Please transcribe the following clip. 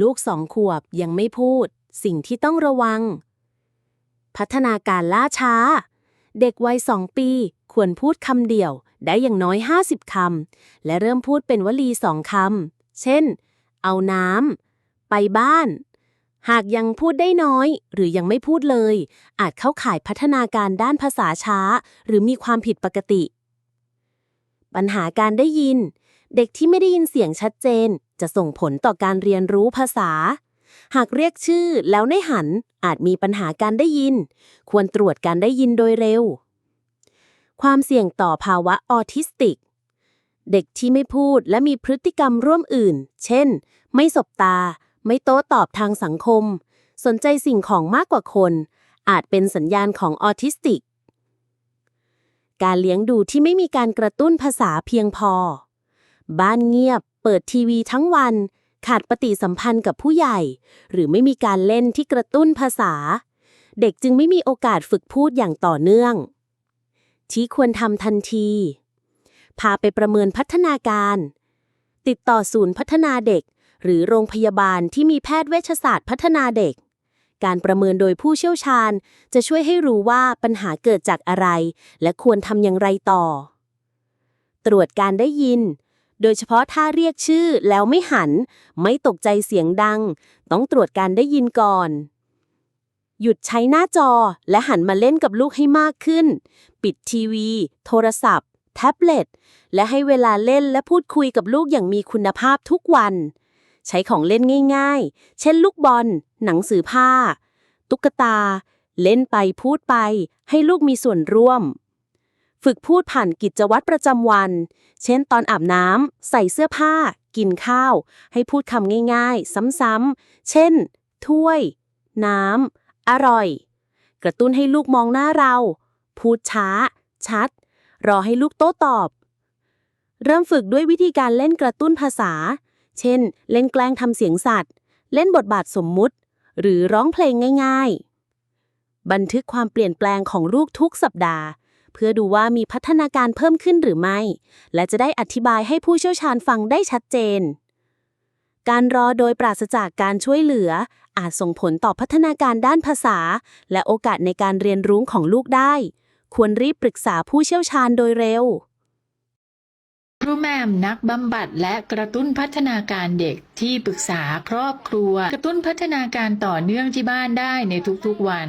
ลูกสองขวบยังไม่พูด สิ่งที่ต้องระวัง พัฒนาการล่าช้า เด็กวัยสองปี ควรพูดคำเดียว ได้อย่างน้อย 50 คำ และเริ่มพูดเป็นวลีสองคำ เช่น เอาน้ำ ไปบ้าน หากยังพูดได้น้อย หรือยังไม่พูดเลย อาจเข้าข่ายพัฒนาการด้านภาษาช้า หรือมีความผิดปกติ ปัญหาการได้ยิน เด็กที่ไม่ได้ยินเสียงชัดเจน จะส่งผลต่อการเรียนรู้ภาษา หากเรียกชื่อแล้วไม่หันอาจมีปัญหาการได้ยิน ควรตรวจการได้ยินโดยเร็ว ความเสี่ยงต่อภาวะออทิสติก เด็กที่ไม่พูดและมีพฤติกรรมร่วมอื่น เช่น ไม่สบตา ไม่โต้ตอบทางสังคม สนใจสิ่งของมากกว่าคน อาจเป็นสัญญาณของออทิสติก การเลี้ยงดูที่ไม่มีการกระตุ้นภาษาเพียงพอ บ้านเงียบ เปิดทีวีทั้งวัน ขาดปฏิสัมพันธ์กับผู้ใหญ่ หรือไม่มีการเล่นที่กระตุ้นภาษา เด็กจึงไม่มีโอกาสฝึกพูดอย่างต่อเนื่อง ที่ควรทำทันที พาไปประเมินพัฒนาการ ติดต่อศูนย์พัฒนาเด็ก หรือโรงพยาบาลที่มีแพทย์เวชศาสตร์พัฒนาเด็กการประเมินโดยผู้เชี่ยวชาญ จะช่วยให้รู้ว่าปัญหาเกิดจากอะไร และควรทำอย่างไรต่อ ตรวจการได้ยิน โดยเฉพาะถ้าเรียกชื่อแล้วไม่หัน ไม่ตกใจเสียงดัง ต้องตรวจการได้ยินก่อน หยุดใช้หน้าจอและหันมาเล่นกับลูกให้มากขึ้น ปิดทีวี โทรศัพท์ แท็บเล็ต และให้เวลาเล่นและพูดคุยกับลูกอย่างมีคุณภาพทุกวัน ใช้ของเล่นง่าย ๆ เช่นลูกบอล หนังสือผ้า ตุ๊กตา เล่นไปพูดไป ให้ลูกมีส่วนร่วม ฝึกพูดผ่านกิจวัตรประจำวัน เช่นตอนอาบน้ำ ใส่เสื้อผ้า กินข้าว ให้พูดคำง่ายๆ ซ้ำๆ เช่น ถ้วย น้ำ อร่อย กระตุ้นให้ลูกมองหน้าเรา พูดช้า ชัด รอให้ลูกโต้ตอบ เริ่มฝึกด้วยวิธีการเล่นกระตุ้นภาษา เช่น เล่นแกล้งทำเสียงสัตว์ เล่นบทบาทสมมุติ หรือร้องเพลงง่าย ๆ บันทึกความเปลี่ยนแปลงของลูกทุกสัปดาห์ เพื่อดูว่ามีพัฒนาการเพิ่มขึ้นหรือไม่ และจะได้อธิบายให้ผู้เชี่ยวชาญฟังได้ชัดเจน การรอโดยปราศจากการช่วยเหลือ อาจส่งผลต่อพัฒนาการด้านภาษา และโอกาสในการเรียนรู้ของลูกได้ ควรรีบปรึกษาผู้เชี่ยวชาญโดยเร็วครูแมมนักบำบัดและกระตุ้นพัฒนาการเด็กที่ปรึกษาครอบครัว กระตุ้นพัฒนาการต่อเนื่องที่บ้านได้ในทุกๆวัน